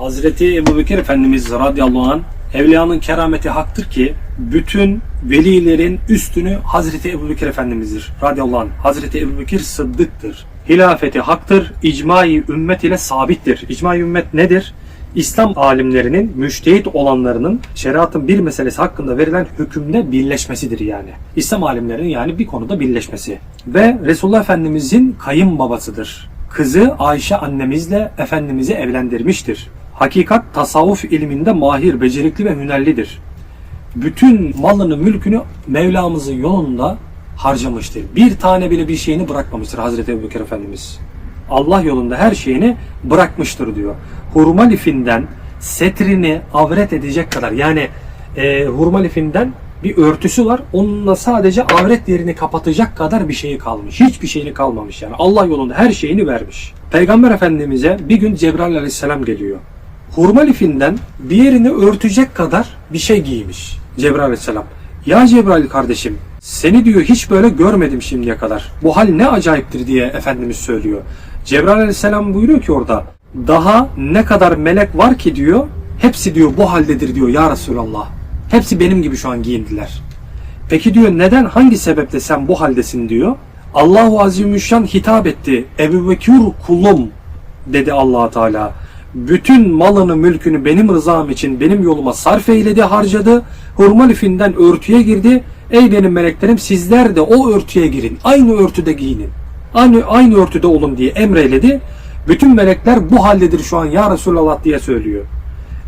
Hazreti Ebu Bekir Efendimiz radıyallahu anh evliyanın kerameti haktır ki bütün velilerin üstünü Hazreti Ebu Bekir Efendimiz'dir radıyallahu anh. Hazreti Ebu Bekir sıddıktır. Hilafeti haktır, icmai ümmet ile sabittir. İcmai ümmet nedir? İslam alimlerinin, müştehit olanlarının şeriatın bir meselesi hakkında verilen hükümde birleşmesidir yani. İslam alimlerinin yani bir konuda birleşmesi. Ve Resulullah Efendimizin kayınbabasıdır. Kızı Ayşe annemizle Efendimiz'i evlendirmiştir. Hakikat tasavvuf ilminde mahir, becerikli ve hünerlidir. Bütün malını, mülkünü Mevlamızın yolunda harcamıştır. Bir tane bile bir şeyini bırakmamıştır Hazreti Ebubekir Efendimiz. Allah yolunda her şeyini bırakmıştır diyor. Hurma lifinden setrini avret edecek kadar yani e, hurma lifinden bir örtüsü var. Onunla sadece avret yerini kapatacak kadar bir şeyi kalmış. Hiçbir şeyini kalmamış yani. Allah yolunda her şeyini vermiş. Peygamber Efendimiz'e bir gün Cebrail Aleyhisselam geliyor. Hurma lifinden bir yerini örtecek kadar bir şey giymiş Cebrail Aleyhisselam. Ya Cebrail kardeşim seni diyor hiç böyle görmedim şimdiye kadar. Bu hal ne acayiptir diye Efendimiz söylüyor. Cebrail Aleyhisselam buyuruyor ki orada daha ne kadar melek var ki diyor hepsi diyor bu haldedir diyor ya Resulallah. Hepsi benim gibi şu an giyindiler. Peki diyor neden hangi sebeple sen bu haldesin diyor. Allahu Azimüşşan hitap etti. Ebu Bekir kulum dedi allah Teala. Bütün malını mülkünü benim rızam için benim yoluma sarf eyledi harcadı. Hurma lifinden örtüye girdi. Ey benim meleklerim sizler de o örtüye girin. Aynı örtüde giyinin. Aynı, aynı örtüde olun diye emreyledi. Bütün melekler bu haldedir şu an ya Resulallah diye söylüyor.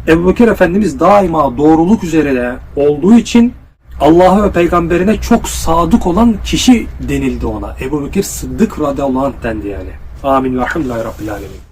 Ebu Bekir Efendimiz daima doğruluk üzere olduğu için Allah'a ve peygamberine çok sadık olan kişi denildi ona. Ebu Bekir Sıddık radıyallahu anh dendi yani. Amin ve hamdülillahi rabbil alemin.